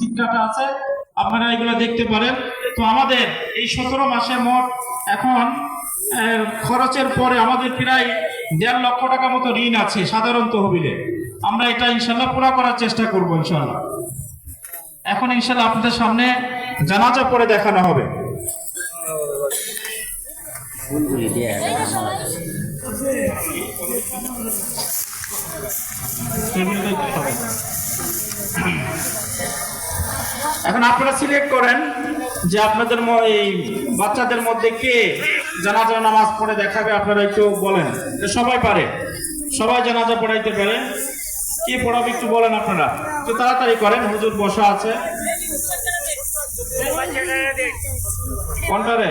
চিত্রটা আছে আপনারা এগুলো দেখতে পারেন। তো আমাদের এই সতেরো মাসে মোট এখন খরচের পরে আমাদের প্রায় দেড় লক্ষ টাকা মতো ঋণ আছে সাধারণ তহবিলে আমরা এটা ইনশাল্লাহ পুরা করার চেষ্টা করব ইনশাল্লাহ। এখন ইনশাল্লাহ আপনাদের সামনে জানাজা পরে দেখানো হবে। টেবিলটা এখন আপনারা সিলেক্ট করেন যে আপনাদের এই বাচ্চাদের মধ্যে কে জানাজা নামাজ পড়ে দেখাবে, আপনারা একটু বলেন। সবাই পারে। সবাই জানাজা পড়াইতে পারে। কে পড়াবে একটু বলেন আপনারা। একটু তাড়াতাড়ি করেন, হুজুর বসা আছে। কোনটারে?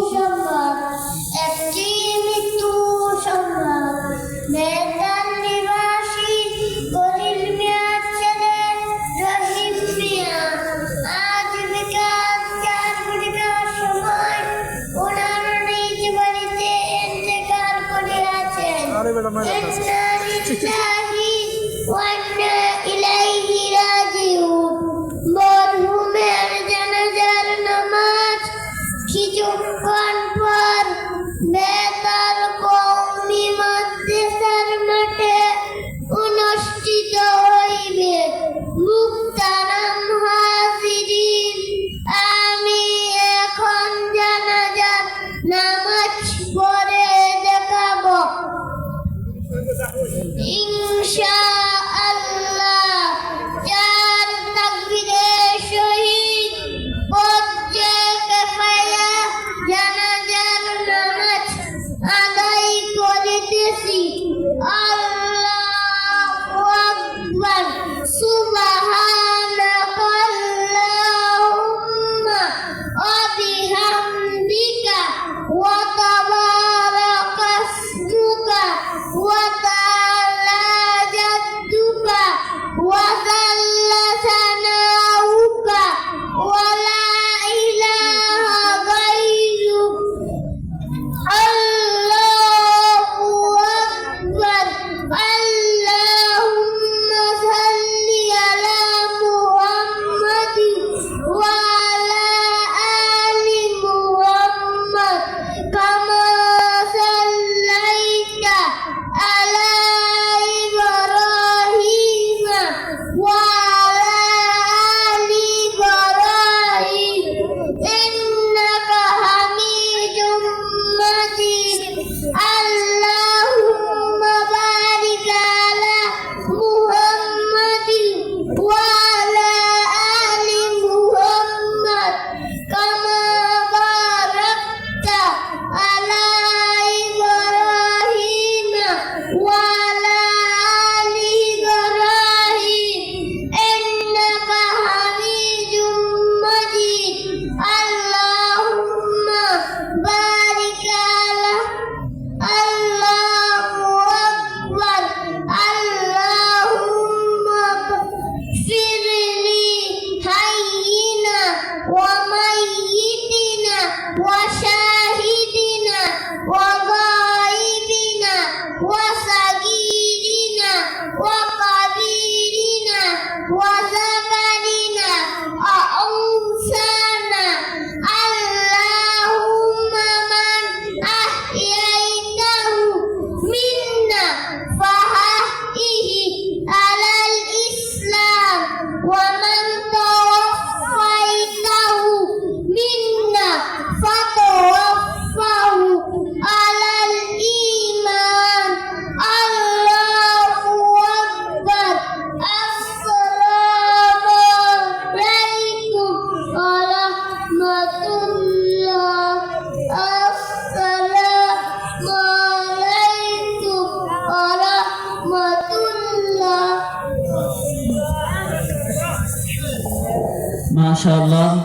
ওয়া ইন্না ইলাইহি রাজিউন। মরহুমের জানাজার নামাজ কিছুক্ষণ পর বেতার কৌমি মাদ্রাসার মাঠে অনুষ্ঠিত হইবে। মুক্তারাম হাজিরিন। আমি এখন জানাজার নামাজ পড়ে 因い。maşallah.